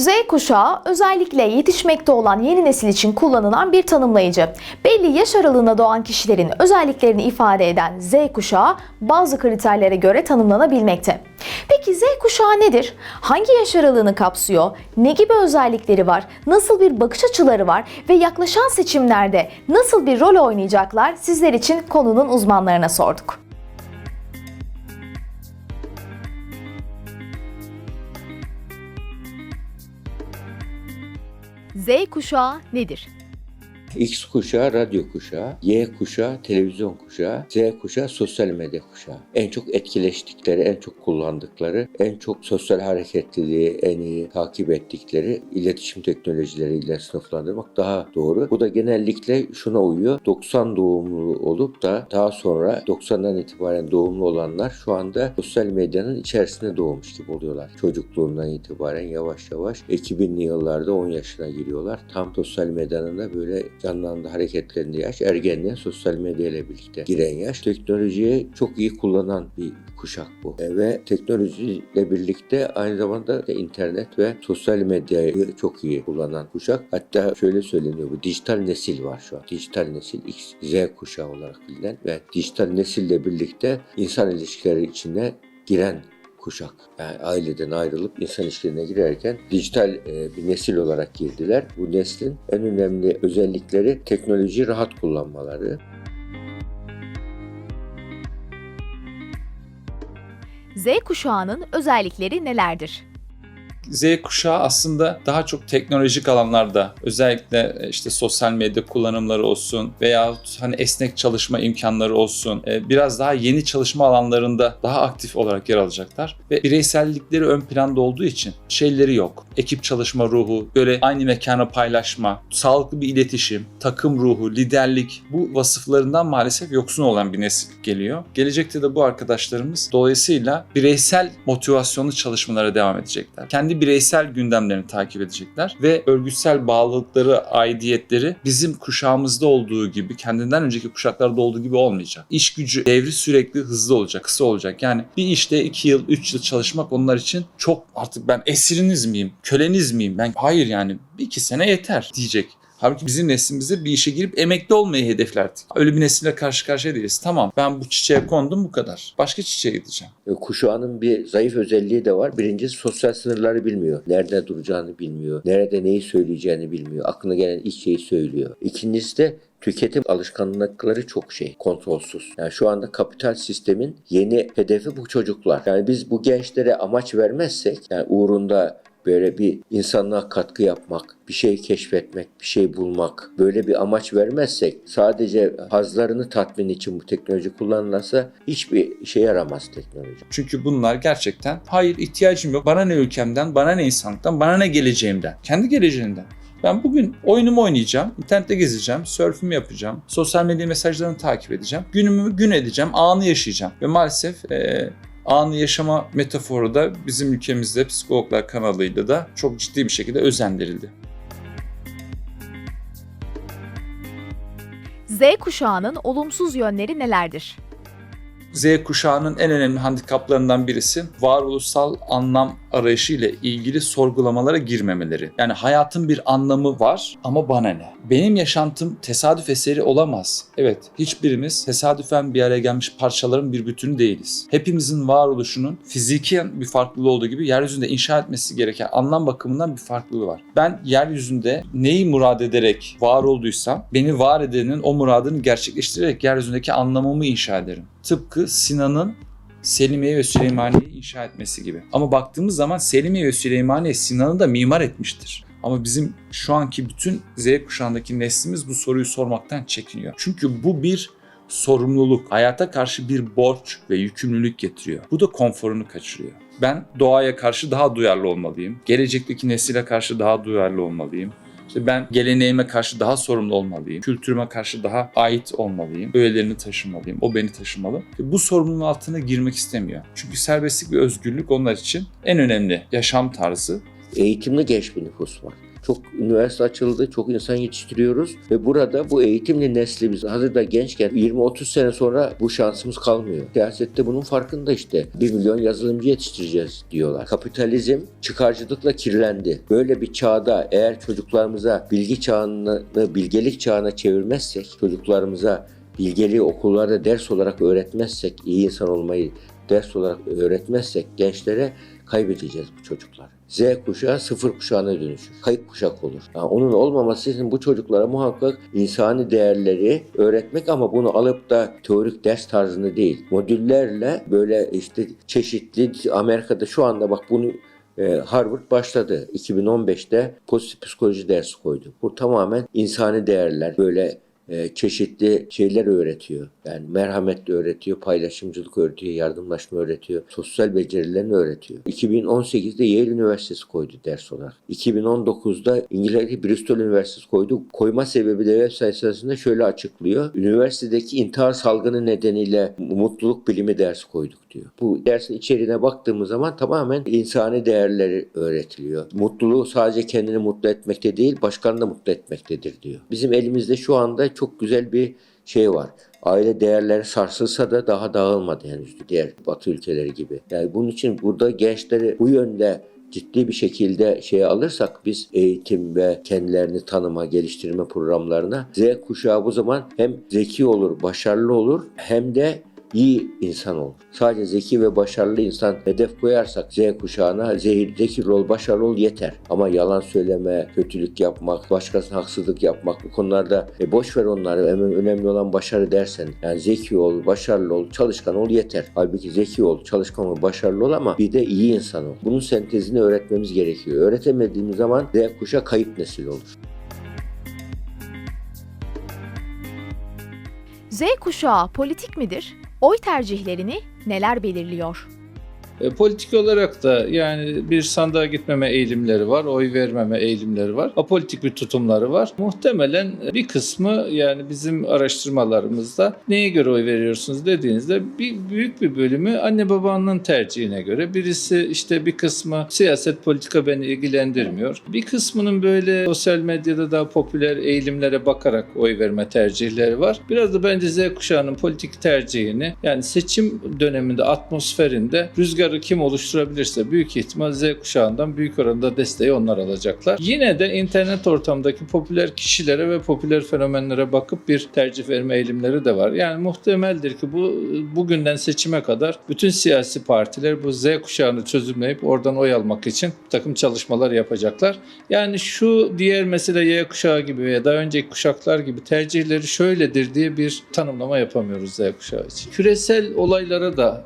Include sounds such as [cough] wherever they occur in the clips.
Z kuşağı özellikle yetişmekte olan yeni nesil için kullanılan bir tanımlayıcı. Belli yaş aralığına doğan kişilerin özelliklerini ifade eden Z kuşağı bazı kriterlere göre tanımlanabilmekte. Peki Z kuşağı nedir? Hangi yaş aralığını kapsıyor? Ne gibi özellikleri var? Nasıl bir bakış açıları var? Ve yaklaşan seçimlerde nasıl bir rol oynayacaklar? Sizler için konunun uzmanlarına sorduk. Z kuşağı nedir? X kuşağı radyo kuşağı, Y kuşağı televizyon kuşağı, Z kuşağı sosyal medya kuşağı. En çok etkileştikleri, en çok kullandıkları, en çok sosyal hareketliliği en iyi takip ettikleri iletişim teknolojileriyle sınıflandırmak daha doğru. Bu da genellikle şuna uyuyor. 90 doğumlu olup da daha sonra 90'dan itibaren doğumlu olanlar şu anda sosyal medyanın içerisinde doğmuş gibi oluyorlar. Çocukluğundan itibaren yavaş yavaş 2000'li yıllarda 10 yaşına giriyorlar. Tam sosyal medyanın da böyle canlandı hareketlerinde yaş. Ergenliğe sosyal medya ile birlikte giren yaş. Teknolojiyi çok iyi kullanan bir kuşak bu. E, ve teknolojiyle birlikte aynı zamanda da internet ve sosyal medyayı çok iyi kullanan kuşak. Hatta şöyle söyleniyor bu dijital nesil var şu an. Dijital nesil X, Z kuşağı olarak bilinen ve dijital nesille birlikte insan ilişkileri içine giren kuşak. Yani aileden ayrılıp insan ilişkilerine girerken dijital e, bir nesil olarak girdiler. Bu neslin en önemli özellikleri teknolojiyi rahat kullanmaları. Z kuşağının özellikleri nelerdir? Z kuşağı aslında daha çok teknolojik alanlarda özellikle e, işte sosyal medya kullanımları olsun veya hani esnek çalışma imkanları olsun e, biraz daha yeni çalışma alanlarında daha aktif olarak yer alacaklar ve bireysellikleri ön planda olduğu için şeyleri yok. Ekip çalışma ruhu, böyle aynı mekanı paylaşma, sağlıklı bir iletişim, takım ruhu, liderlik bu vasıflarından maalesef yoksun olan bir nesil geliyor. Gelecekte de bu arkadaşlarımız dolayısıyla bireysel motivasyonlu çalışmalara devam edecekler. Kendi bireysel gündemlerini takip edecekler ve örgütsel bağlılıkları, aidiyetleri bizim kuşağımızda olduğu gibi, kendinden önceki kuşaklarda olduğu gibi olmayacak. İş gücü devri sürekli hızlı olacak, kısa olacak. Yani bir işte 2 yıl, 3 yıl çalışmak onlar için çok artık ben esiriniz miyim, köleniz miyim? Ben hayır yani bir iki sene yeter diyecek. Halbuki bizim neslimizde bir işe girip emekli olmayı hedeflerdik. Öyle bir nesille karşı karşıya değiliz. Tamam ben bu çiçeğe kondum bu kadar. Başka çiçeğe gideceğim. Kuşağının bir zayıf özelliği de var. Birincisi sosyal sınırları bilmiyor. Nerede duracağını bilmiyor. Nerede neyi söyleyeceğini bilmiyor. Aklına gelen ilk şeyi söylüyor. İkincisi de tüketim alışkanlıkları çok şey, kontrolsüz. Yani şu anda kapital sistemin yeni hedefi bu çocuklar. Yani biz bu gençlere amaç vermezsek, yani uğrunda böyle bir insanlığa katkı yapmak, bir şey keşfetmek, bir şey bulmak, böyle bir amaç vermezsek sadece hazlarını tatmin için bu teknoloji kullanılırsa hiçbir işe yaramaz teknoloji. Çünkü bunlar gerçekten hayır ihtiyacım yok. Bana ne ülkemden, bana ne insanlıktan, bana ne geleceğimden. Kendi geleceğinden. Ben bugün oyunumu oynayacağım, internette gezeceğim, surfümü yapacağım, sosyal medya mesajlarını takip edeceğim, günümü gün edeceğim, anı yaşayacağım. Ve maalesef eee, anı yaşama metaforu da bizim ülkemizde psikologlar kanalıyla da çok ciddi bir şekilde özendirildi. Z kuşağının olumsuz yönleri nelerdir? Z kuşağının en önemli handikaplarından birisi varoluşsal anlam arayışı ile ilgili sorgulamalara girmemeleri. Yani hayatın bir anlamı var ama bana ne? Benim yaşantım tesadüf eseri olamaz. Evet, hiçbirimiz tesadüfen bir araya gelmiş parçaların bir bütünü değiliz. Hepimizin varoluşunun fiziken bir farklılığı olduğu gibi yeryüzünde inşa etmesi gereken anlam bakımından bir farklılığı var. Ben yeryüzünde neyi murad ederek var olduysam beni var edenin o muradını gerçekleştirerek yeryüzündeki anlamımı inşa ederim. Tıpkı Sinan'ın Selimiye ve Süleymaniye'yi inşa etmesi gibi. Ama baktığımız zaman Selimiye ve Süleymaniye Sinan'ı da mimar etmiştir. Ama bizim şu anki bütün Z kuşağındaki neslimiz bu soruyu sormaktan çekiniyor. Çünkü bu bir sorumluluk, hayata karşı bir borç ve yükümlülük getiriyor. Bu da konforunu kaçırıyor. Ben doğaya karşı daha duyarlı olmalıyım. Gelecekteki nesile karşı daha duyarlı olmalıyım. İşte ben geleneğime karşı daha sorumlu olmalıyım. Kültürüme karşı daha ait olmalıyım. Öğelerini taşımalıyım. O beni taşımalı. Ve bu sorumluluğun altına girmek istemiyor. Çünkü serbestlik ve özgürlük onlar için en önemli yaşam tarzı. Eğitimli genç bir nüfus var. Çok üniversite açıldı, çok insan yetiştiriyoruz ve burada bu eğitimli neslimiz hazırda gençken 20-30 sene sonra bu şansımız kalmıyor. Siyasette bunun farkında işte. 1 milyon yazılımcı yetiştireceğiz diyorlar. Kapitalizm çıkarcılıkla kirlendi. Böyle bir çağda eğer çocuklarımıza bilgi çağını, bilgelik çağına çevirmezsek, çocuklarımıza bilgeliği okullarda ders olarak öğretmezsek, iyi insan olmayı ders olarak öğretmezsek gençlere kaybedeceğiz bu çocukları. Z kuşağı sıfır kuşağına dönüşür. Kayıp kuşak olur. Yani onun olmaması için bu çocuklara muhakkak insani değerleri öğretmek ama bunu alıp da teorik ders tarzını değil. Modüllerle böyle işte çeşitli Amerika'da şu anda bak bunu e, Harvard başladı. 2015'te pozitif psikoloji dersi koydu. Bu tamamen insani değerler, böyle e, çeşitli şeyler öğretiyor. Yani merhamet de öğretiyor, paylaşımcılık öğretiyor, yardımlaşma öğretiyor, sosyal becerilerini öğretiyor. 2018'de Yale Üniversitesi koydu ders olarak. 2019'da İngiltere Bristol Üniversitesi koydu. Koyma sebebi de web sayfasında şöyle açıklıyor. Üniversitedeki intihar salgını nedeniyle mutluluk bilimi dersi koyduk diyor. Bu dersin içeriğine baktığımız zaman tamamen insani değerleri öğretiliyor. Mutluluğu sadece kendini mutlu etmekte değil, başkanı da mutlu etmektedir diyor. Bizim elimizde şu anda çok güzel bir şey var. Aile değerleri sarsılsa da daha dağılmadı henüz diğer Batı ülkeleri gibi. Yani bunun için burada gençleri bu yönde ciddi bir şekilde şeye alırsak biz eğitim ve kendilerini tanıma, geliştirme programlarına Z kuşağı bu zaman hem zeki olur, başarılı olur hem de iyi insan olur. Sadece zeki ve başarılı insan hedef koyarsak Z kuşağına zehir, zeki ol, başarılı ol yeter. Ama yalan söyleme, kötülük yapmak, başkasına haksızlık yapmak bu konularda e, boş ver onları. Önemli, olan başarı dersen. Yani zeki ol, başarılı ol, çalışkan ol yeter. Halbuki zeki ol, çalışkan ol, başarılı ol ama bir de iyi insan ol. Bunun sentezini öğretmemiz gerekiyor. Öğretemediğimiz zaman Z kuşağı kayıp nesil olur. Z kuşağı politik midir? Oy tercihlerini neler belirliyor? E, politik olarak da yani bir sandığa gitmeme eğilimleri var, oy vermeme eğilimleri var, apolitik bir tutumları var. Muhtemelen bir kısmı yani bizim araştırmalarımızda neye göre oy veriyorsunuz dediğinizde bir büyük bir bölümü anne babanın tercihine göre. Birisi işte bir kısmı siyaset politika beni ilgilendirmiyor. Bir kısmının böyle sosyal medyada daha popüler eğilimlere bakarak oy verme tercihleri var. Biraz da bence Z kuşağının politik tercihini yani seçim döneminde atmosferinde rüzgar rüzgarı kim oluşturabilirse büyük ihtimal Z kuşağından büyük oranda desteği onlar alacaklar. Yine de internet ortamdaki popüler kişilere ve popüler fenomenlere bakıp bir tercih verme eğilimleri de var. Yani muhtemeldir ki bu bugünden seçime kadar bütün siyasi partiler bu Z kuşağını çözümleyip oradan oy almak için takım çalışmalar yapacaklar. Yani şu diğer mesela Y kuşağı gibi veya daha önceki kuşaklar gibi tercihleri şöyledir diye bir tanımlama yapamıyoruz Z kuşağı için. Küresel olaylara da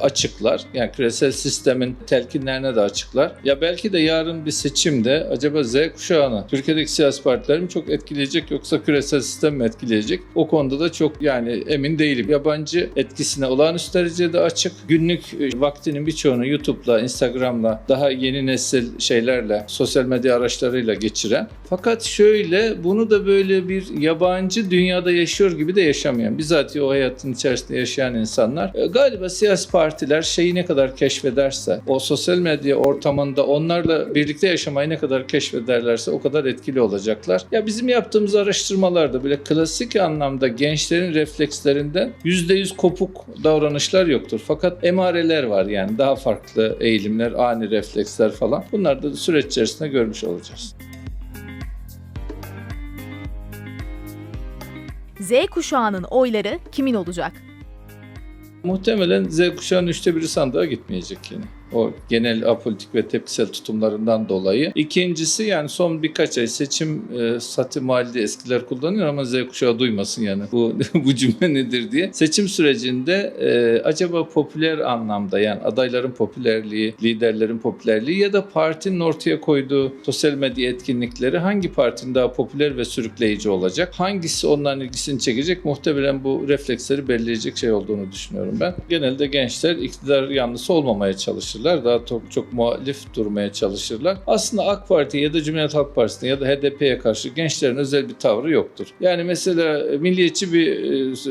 açıklar. Yani küresel sistemin telkinlerine de açıklar. Ya belki de yarın bir seçimde acaba Z kuşağını Türkiye'deki siyasi partiler mi çok etkileyecek yoksa küresel sistem mi etkileyecek? O konuda da çok yani emin değilim. Yabancı etkisine olağanüstü derecede açık. Günlük e, vaktinin birçoğunu YouTube'la, Instagram'la, daha yeni nesil şeylerle, sosyal medya araçlarıyla geçiren. Fakat şöyle bunu da böyle bir yabancı dünyada yaşıyor gibi de yaşamayan, bizatihi o hayatın içerisinde yaşayan insanlar. E, Galiba siyasi partiler şeyi ne kadar keşfederse, o sosyal medya ortamında onlarla birlikte yaşamayı ne kadar keşfederlerse o kadar etkili olacaklar. Ya bizim yaptığımız araştırmalarda bile klasik anlamda gençlerin reflekslerinden %100 kopuk davranışlar yoktur. Fakat emareler var yani daha farklı eğilimler, ani refleksler falan. Bunları da süreç içerisinde görmüş olacağız. Z kuşağının oyları kimin olacak? Muhtemelen Z kuşağının üçte biri sandığa gitmeyecek yine. O genel apolitik ve tepkisel tutumlarından dolayı. İkincisi yani son birkaç ay seçim e, sati malide eskiler kullanıyor ama Z kuşağı duymasın yani bu [laughs] bu cümle nedir diye. Seçim sürecinde e, acaba popüler anlamda yani adayların popülerliği, liderlerin popülerliği ya da partinin ortaya koyduğu sosyal medya etkinlikleri hangi partinin daha popüler ve sürükleyici olacak? Hangisi onların ilgisini çekecek? Muhtemelen bu refleksleri belirleyecek şey olduğunu düşünüyorum ben. Genelde gençler iktidar yanlısı olmamaya çalışırlar çalışırlar. Daha çok, çok muhalif durmaya çalışırlar. Aslında AK Parti ya da Cumhuriyet Halk Partisi'ne ya da HDP'ye karşı gençlerin özel bir tavrı yoktur. Yani mesela milliyetçi bir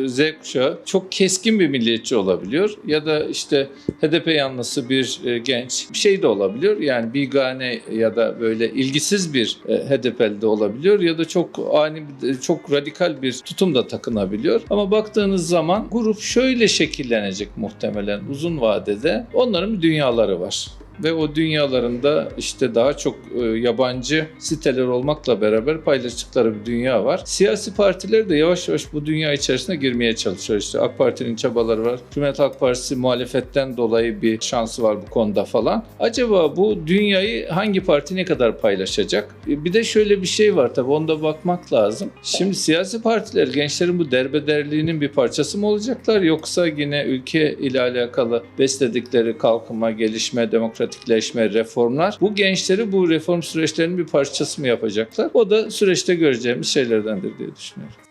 e, Z kuşağı çok keskin bir milliyetçi olabiliyor ya da işte HDP yanlısı bir e, genç bir şey de olabiliyor. Yani bigane ya da böyle ilgisiz bir e, HDP'li de olabiliyor ya da çok ani çok radikal bir tutum da takınabiliyor. Ama baktığınız zaman grup şöyle şekillenecek muhtemelen uzun vadede. Onların bir dünyaları var ve o dünyalarında işte daha çok e, yabancı siteler olmakla beraber paylaştıkları bir dünya var. Siyasi partiler de yavaş yavaş bu dünya içerisine girmeye çalışıyor. İşte AK Parti'nin çabaları var. Cumhuriyet Halk Partisi muhalefetten dolayı bir şansı var bu konuda falan. Acaba bu dünyayı hangi parti ne kadar paylaşacak? E, Bir de şöyle bir şey var tabii onda bakmak lazım. Şimdi siyasi partiler gençlerin bu derbederliğinin bir parçası mı olacaklar yoksa yine ülke ile alakalı besledikleri kalkınma, gelişme, demokratikleşme, reformlar bu gençleri bu reform süreçlerinin bir parçası mı yapacaklar? O da süreçte göreceğimiz şeylerdendir diye düşünüyorum.